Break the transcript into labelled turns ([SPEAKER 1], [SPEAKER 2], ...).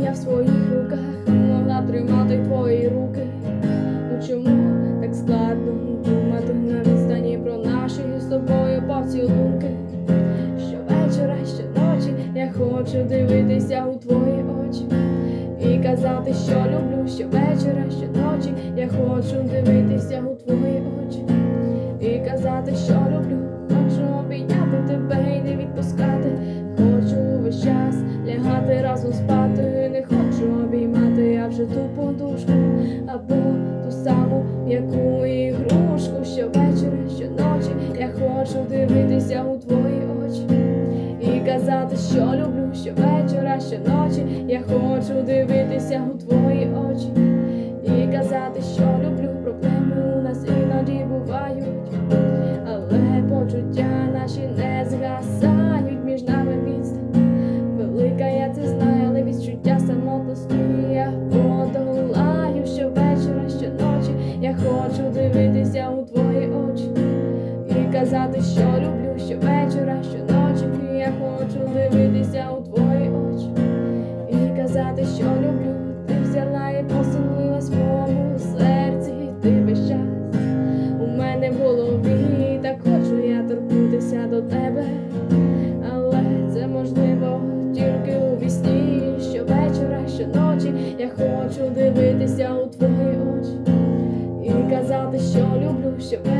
[SPEAKER 1] Я в своїх руках могла тримати твої руки. Ну чому так складно думати на відстані про наші з тобою поцілунки? Щовечора, щоночі я хочу дивитися у твої і казати, що люблю щовечора, щоночі я хочу дивитися у твої очі і казати, що люблю, хочу обійняти тебе і не відпускати. Хочу весь час лягати разом спати. Не хочу обіймати, а вже ту подушку або ту саму м'яку ігрушку. Щовечора, щоночі я хочу дивитися у твої очі і казати, що люблю щовечора, щоночі я хочу дивитися у твої очі і казати, що люблю. Проблеми у нас іноді бувають, але почуття наші не згасають. Між нами відстань. Велика, я це знаю, але відчуття самотності я подолаю. Щовечора, щоночі я хочу дивитися у твої очі і казати, що люблю. Щовечора, щоночі я хочу дивитися у твої очі і казати, що люблю. Ти взяла і поселилась в моєму серці, ти весь час у мене в голові, так хочу я торкнутися до тебе, але це можливо тільки у вісні. Щовечора, щоночі я хочу дивитися у твої очі і казати, що люблю щовечора,